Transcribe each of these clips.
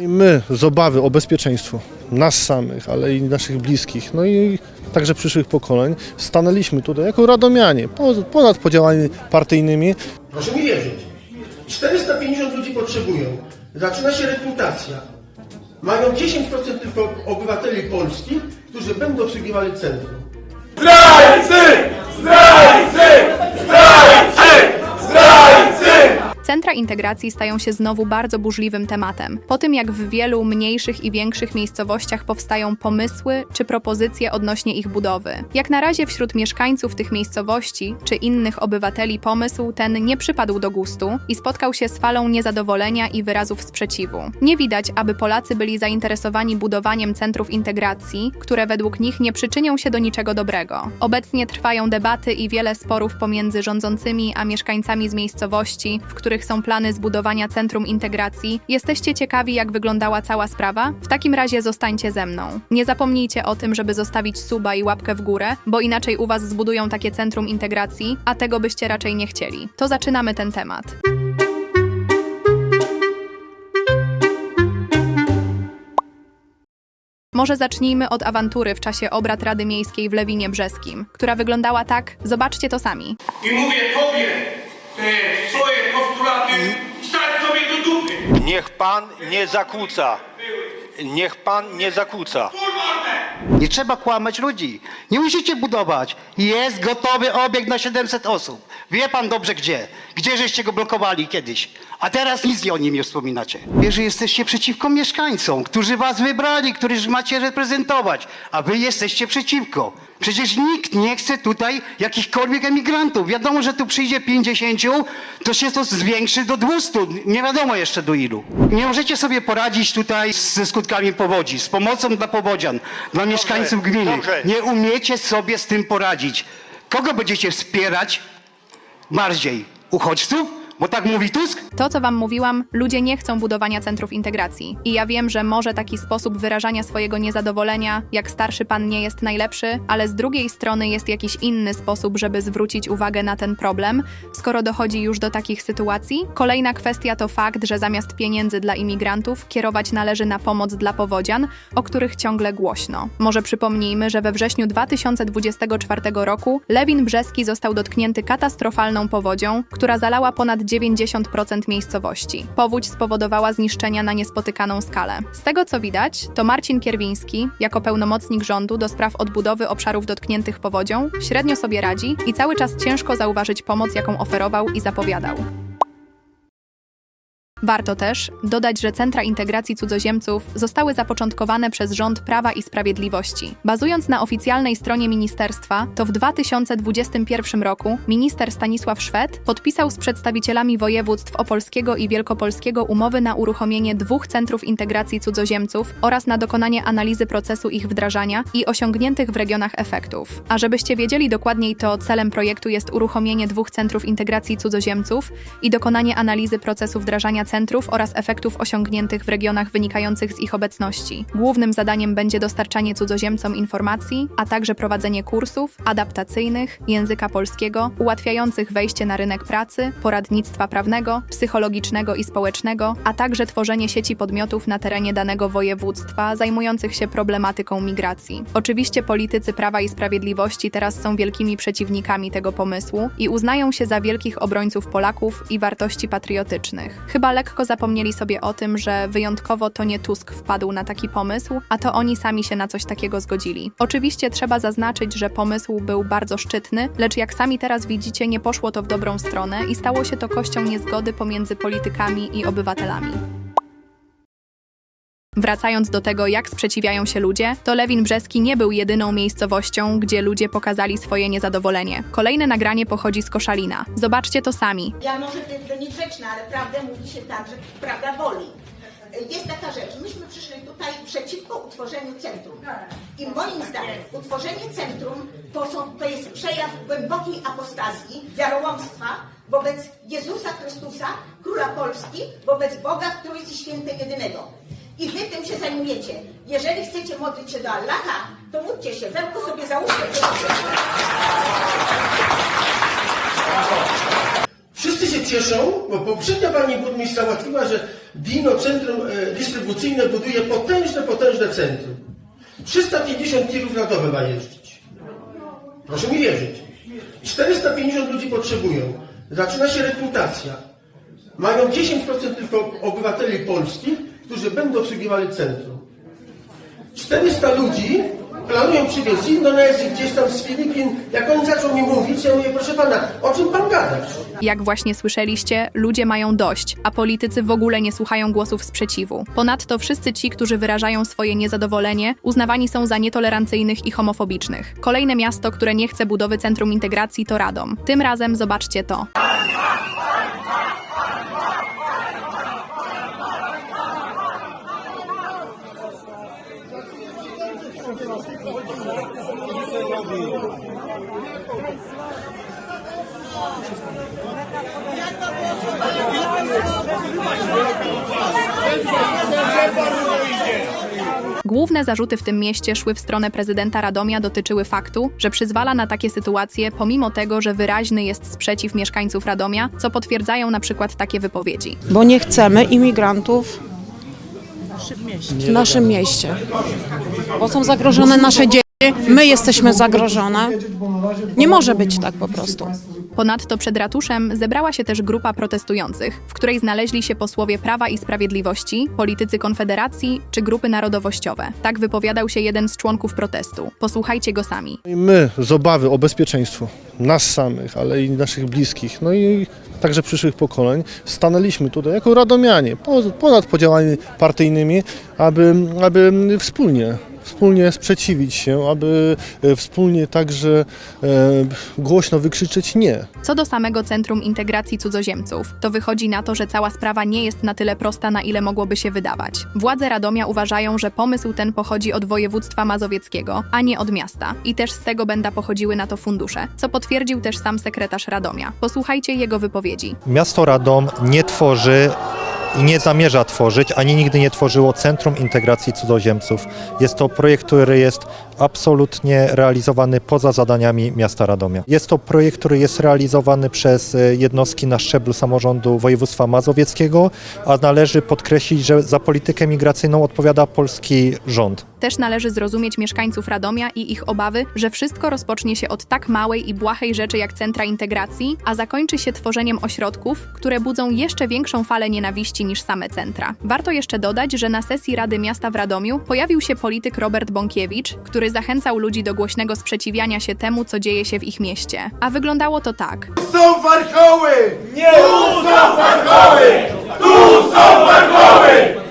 I my z obawy o bezpieczeństwo nas samych, ale i naszych bliskich, no i także przyszłych pokoleń, stanęliśmy tutaj jako radomianie, po- ponad podziałami partyjnymi. Proszę mi wierzyć. 450 ludzi potrzebują. Zaczyna się rekrutacja. Mają 10% tylko obywateli polskich, którzy będą obsługiwali centrum. Centra integracji stają się znowu bardzo burzliwym tematem. Po tym, jak w wielu mniejszych i większych miejscowościach powstają pomysły czy propozycje odnośnie ich budowy. Jak na razie wśród mieszkańców tych miejscowości czy innych obywateli pomysł ten nie przypadł do gustu i spotkał się z falą niezadowolenia i wyrazów sprzeciwu. Nie widać, aby Polacy byli zainteresowani budowaniem centrów integracji, które według nich nie przyczynią się do niczego dobrego. Obecnie trwają debaty i wiele sporów pomiędzy rządzącymi a mieszkańcami z miejscowości, w których są plany zbudowania centrum integracji. Jesteście ciekawi, jak wyglądała cała sprawa? W takim razie zostańcie ze mną. Nie zapomnijcie o tym, żeby zostawić suba i łapkę w górę, bo inaczej u was zbudują takie centrum integracji, a tego byście raczej nie chcieli. To zaczynamy ten temat. Może zacznijmy od awantury w czasie obrad Rady Miejskiej w Lewinie Brzeskim, która wyglądała tak, zobaczcie to sami. I mówię tobie te swoje postulaty wsadź sobie do dupy. Niech pan nie zakłóca. Niech pan nie zakłóca. Nie trzeba kłamać ludzi. Nie musicie budować. Jest gotowy obiekt na 700 osób. Wie pan dobrze gdzie. Gdzie żeście go blokowali kiedyś. A teraz nic o nim nie wspominacie. Wie, że jesteście przeciwko mieszkańcom, którzy was wybrali, których macie reprezentować. A wy jesteście przeciwko. Przecież nikt nie chce tutaj jakichkolwiek emigrantów. Wiadomo, że tu przyjdzie 50, to się to zwiększy do 200. Nie wiadomo jeszcze do ilu. Nie możecie sobie poradzić tutaj ze skutkami powodzi, z pomocą dla powodzian, dla mieszkańców gminy. dobrze. Nie umiecie sobie z tym poradzić. Kogo będziecie wspierać bardziej? Uchodźców? Bo tak mówi Tusk? To, co wam mówiłam, ludzie nie chcą budowania centrów integracji. I ja wiem, że może taki sposób wyrażania swojego niezadowolenia, jak starszy pan nie jest najlepszy, ale z drugiej strony jest jakiś inny sposób, żeby zwrócić uwagę na ten problem, skoro dochodzi już do takich sytuacji. Kolejna kwestia to fakt, że zamiast pieniędzy dla imigrantów kierować należy na pomoc dla powodzian, o których ciągle głośno. Może przypomnijmy, że we wrześniu 2024 roku Lewin Brzeski został dotknięty katastrofalną powodzią, która zalała ponad 90% miejscowości. Powódź spowodowała zniszczenia na niespotykaną skalę. Z tego co widać, to Marcin Kierwiński, jako pełnomocnik rządu do spraw odbudowy obszarów dotkniętych powodzią, średnio sobie radzi i cały czas ciężko zauważyć pomoc, jaką oferował i zapowiadał. Warto też dodać, że centra integracji cudzoziemców zostały zapoczątkowane przez rząd Prawa i Sprawiedliwości. Bazując na oficjalnej stronie ministerstwa, to w 2021 roku minister Stanisław Szwed podpisał z przedstawicielami województw opolskiego i wielkopolskiego umowy na uruchomienie dwóch centrów integracji cudzoziemców oraz na dokonanie analizy procesu ich wdrażania i osiągniętych w regionach efektów. A żebyście wiedzieli dokładniej, to celem projektu jest uruchomienie dwóch centrów integracji cudzoziemców i dokonanie analizy procesu wdrażania centrów oraz efektów osiągniętych w regionach wynikających z ich obecności. Głównym zadaniem będzie dostarczanie cudzoziemcom informacji, a także prowadzenie kursów adaptacyjnych języka polskiego, ułatwiających wejście na rynek pracy, poradnictwa prawnego, psychologicznego i społecznego, a także tworzenie sieci podmiotów na terenie danego województwa zajmujących się problematyką migracji. Oczywiście politycy Prawa i Sprawiedliwości teraz są wielkimi przeciwnikami tego pomysłu i uznają się za wielkich obrońców Polaków i wartości patriotycznych. Chyba lekko zapomnieli sobie o tym, że wyjątkowo to nie Tusk wpadł na taki pomysł, a to oni sami się na coś takiego zgodzili. Oczywiście trzeba zaznaczyć, że pomysł był bardzo szczytny, lecz jak sami teraz widzicie, nie poszło to w dobrą stronę i stało się to kością niezgody pomiędzy politykami i obywatelami. Wracając do tego, jak sprzeciwiają się ludzie, to Lewin Brzeski nie był jedyną miejscowością, gdzie ludzie pokazali swoje niezadowolenie. Kolejne nagranie pochodzi z Koszalina. Zobaczcie to sami. Ja może będę niegrzeczna, ale prawdę mówi się tak, że prawda boli. Jest taka rzecz, myśmy przyszli tutaj przeciwko utworzeniu centrum. I moim zdaniem utworzenie centrum to, są, to jest przejaw głębokiej apostazji, wiarołomstwa wobec Jezusa Chrystusa, Króla Polski, wobec Boga w Trójcy Świętej Jedynego. I wy tym się zajmujecie. Jeżeli chcecie modlić się do Allaha, to módlcie się, wełku sobie załóżcie. Wszyscy się się cieszą, bo poprzednia pani burmistrz załatwiła, że Dino Centrum e, Dystrybucyjne buduje potężne, potężne centrum. 350 tirów na dobę ma jeździć. Proszę mi wierzyć. 450 ludzi potrzebują. Zaczyna się rekrutacja. Mają 10% tylko obywateli polskich, którzy będą obsługiwali centrum. 400 ludzi planują przywieźć z Indonezji, gdzieś tam z Filipin. Jak oni zaczną mi mówić, ja mówię, proszę pana, o czym pan gadasz? Jak właśnie słyszeliście, ludzie mają dość, a politycy w ogóle nie słuchają głosów sprzeciwu. Ponadto wszyscy ci, którzy wyrażają swoje niezadowolenie, uznawani są za nietolerancyjnych i homofobicznych. Kolejne miasto, które nie chce budowy centrum integracji to Radom. Tym razem zobaczcie to. Główne zarzuty w tym mieście szły w stronę prezydenta Radomia dotyczyły faktu, że przyzwala na takie sytuacje pomimo tego, że wyraźny jest sprzeciw mieszkańców Radomia, co potwierdzają na przykład takie wypowiedzi. bo nie chcemy imigrantów w naszym mieście. Bo są zagrożone nasze dzieci, my jesteśmy zagrożone. Nie może być tak po prostu. Ponadto przed ratuszem zebrała się też grupa protestujących, w której znaleźli się posłowie Prawa i Sprawiedliwości, politycy Konfederacji czy grupy narodowościowe. Tak wypowiadał się jeden z członków protestu. Posłuchajcie go sami. My z obawy o bezpieczeństwo nas samych, ale i naszych bliskich, no i także przyszłych pokoleń, stanęliśmy tutaj jako radomianie, po- ponad podziałami partyjnymi, aby, aby wspólnie wspólnie sprzeciwić się, aby e, wspólnie także e, głośno wykrzyczeć nie. Co do samego Centrum Integracji Cudzoziemców, to wychodzi na to, że cała sprawa nie jest na tyle prosta, na ile mogłoby się wydawać. Władze Radomia uważają, że pomysł ten pochodzi od województwa mazowieckiego, a nie od miasta. I też z tego będą pochodziły na to fundusze, co potwierdził też sam sekretarz Radomia. Posłuchajcie jego wypowiedzi. Miasto Radom nie tworzy i nie zamierza tworzyć, ani nigdy nie tworzyło Centrum Integracji Cudzoziemców. Jest to projekt, który jest absolutnie realizowany poza zadaniami miasta Radomia. Jest to projekt, który jest realizowany przez e, jednostki na szczeblu samorządu województwa mazowieckiego, a należy podkreślić, że za politykę migracyjną odpowiada polski rząd. Też należy zrozumieć mieszkańców Radomia i ich obawy, że wszystko rozpocznie się od tak małej i błahej rzeczy jak centra integracji, a zakończy się tworzeniem ośrodków, które budzą jeszcze większą falę nienawiści niż same centra. Warto jeszcze dodać, że na sesji Rady Miasta w Radomiu pojawił się polityk Robert Bąkiewicz, który zachęcał ludzi do głośnego sprzeciwiania się temu, co dzieje się w ich mieście. A wyglądało to tak. Są warchoły! Nie! Tu są warchoły! Tu są warchoły!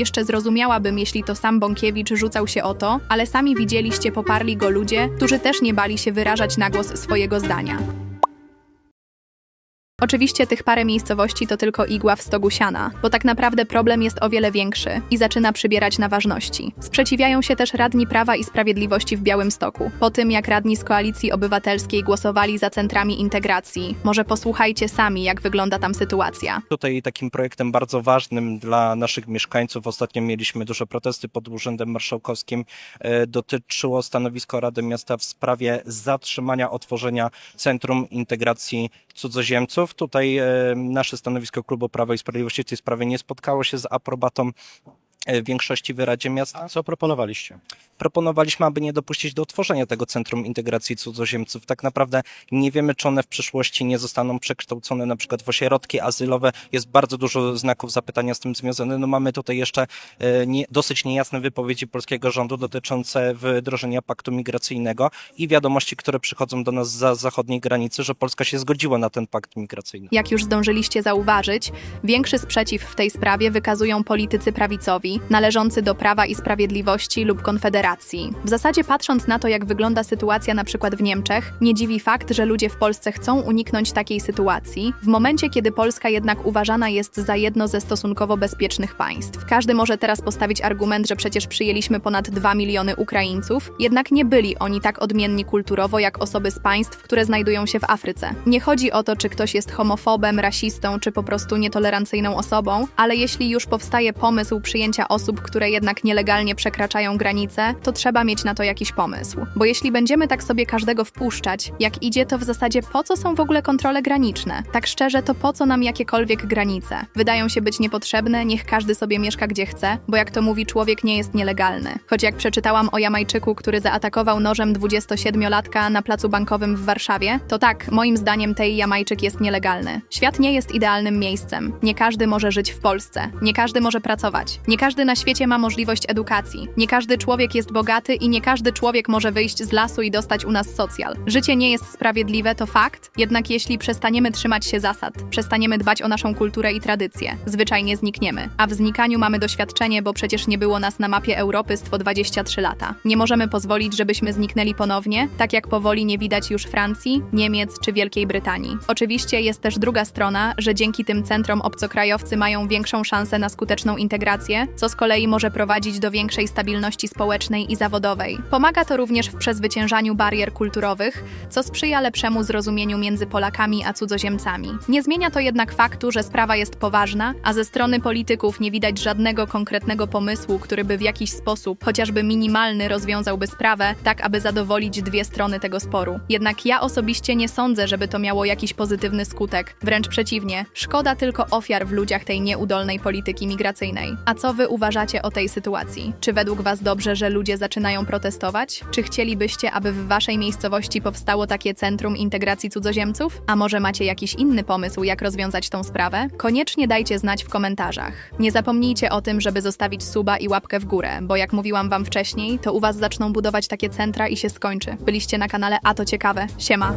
Jeszcze zrozumiałabym, jeśli to sam Bąkiewicz rzucał się o to, ale sami widzieliście, poparli go ludzie, którzy też nie bali się wyrażać na głos swojego zdania. Oczywiście tych parę miejscowości to tylko igła w stogu siana, bo tak naprawdę problem jest o wiele większy i zaczyna przybierać na ważności. Sprzeciwiają się też radni Prawa i Sprawiedliwości w Białymstoku. Po tym, jak radni z Koalicji Obywatelskiej głosowali za centrami integracji, może posłuchajcie sami, jak wygląda tam sytuacja. Tutaj takim projektem bardzo ważnym dla naszych mieszkańców, ostatnio mieliśmy duże protesty pod Urzędem Marszałkowskim, e, dotyczyło stanowisko Rady Miasta w sprawie zatrzymania otworzenia Centrum Integracji Cudzoziemców. Tutaj e, nasze stanowisko Klubu Prawa i Sprawiedliwości w tej sprawie nie spotkało się z aprobatą e, większości w Radzie Miasta. Co proponowaliście? Proponowaliśmy, aby nie dopuścić do otworzenia tego Centrum Integracji Cudzoziemców. Tak naprawdę nie wiemy, czy one w przyszłości nie zostaną przekształcone na przykład w ośrodki azylowe. Jest bardzo dużo znaków zapytania z tym związanych. No mamy tutaj jeszcze e, nie, dosyć niejasne wypowiedzi polskiego rządu dotyczące wdrożenia paktu migracyjnego i wiadomości, które przychodzą do nas za zachodniej granicy, że Polska się zgodziła na ten pakt migracyjny. Jak już zdążyliście zauważyć, większy sprzeciw w tej sprawie wykazują politycy prawicowi, Należący do Prawa i Sprawiedliwości lub Konfederacji. W zasadzie patrząc na to, jak wygląda sytuacja na przykład w Niemczech, nie dziwi fakt, że ludzie w Polsce chcą uniknąć takiej sytuacji, w momencie, kiedy Polska jednak uważana jest za jedno ze stosunkowo bezpiecznych państw. Każdy może teraz postawić argument, że przecież przyjęliśmy ponad 2 miliony Ukraińców, jednak nie byli oni tak odmienni kulturowo jak osoby z państw, które znajdują się w Afryce. Nie chodzi o to, czy ktoś jest homofobem, rasistą, czy po prostu nietolerancyjną osobą, ale jeśli już powstaje pomysł przyjęcia osób, które jednak nielegalnie przekraczają granice, to trzeba mieć na to jakiś pomysł. Bo jeśli będziemy tak sobie każdego wpuszczać, jak idzie, to w zasadzie po co są w ogóle kontrole graniczne? Tak szczerze, to po co nam jakiekolwiek granice? Wydają się być niepotrzebne, niech każdy sobie mieszka gdzie chce, bo jak to mówi człowiek nie jest nielegalny. Choć jak przeczytałam o Jamajczyku, który zaatakował nożem 27-latka na placu bankowym w Warszawie, to tak, moim zdaniem tej Jamajczyk jest nielegalny. Świat nie jest idealnym miejscem. Nie każdy może żyć w Polsce. Nie każdy może pracować. Nie każdy na świecie ma możliwość edukacji. Nie każdy człowiek jest bogaty i nie każdy człowiek może wyjść z lasu i dostać u nas socjal. Życie nie jest sprawiedliwe, to fakt, jednak jeśli przestaniemy trzymać się zasad, przestaniemy dbać o naszą kulturę i tradycje, zwyczajnie znikniemy. A w znikaniu mamy doświadczenie, bo przecież nie było nas na mapie Europy z 23 lata. Nie możemy pozwolić, żebyśmy zniknęli ponownie, tak jak powoli nie widać już Francji, Niemiec czy Wielkiej Brytanii. Oczywiście jest też druga strona, że dzięki tym centrom obcokrajowcy mają większą szansę na skuteczną integrację, co z kolei może prowadzić do większej stabilności społecznej i zawodowej. Pomaga to również w przezwyciężaniu barier kulturowych, co sprzyja lepszemu zrozumieniu między Polakami a cudzoziemcami. Nie zmienia to jednak faktu, że sprawa jest poważna, a ze strony polityków nie widać żadnego konkretnego pomysłu, który by w jakiś sposób, chociażby minimalny, rozwiązałby sprawę, tak aby zadowolić dwie strony tego sporu. Jednak ja osobiście nie sądzę, żeby to miało jakiś pozytywny skutek. Wręcz przeciwnie, szkoda tylko ofiar w ludziach tej nieudolnej polityki migracyjnej. A co wy uważacie o tej sytuacji? Czy według was dobrze, że ludzie zaczynają protestować? Czy chcielibyście, aby w waszej miejscowości powstało takie centrum integracji cudzoziemców? A może macie jakiś inny pomysł, jak rozwiązać tą sprawę? Koniecznie dajcie znać w komentarzach. Nie zapomnijcie o tym, żeby zostawić suba i łapkę w górę, bo jak mówiłam wam wcześniej, to u was zaczną budować takie centra i się skończy. Byliście na kanale A to ciekawe. Siema.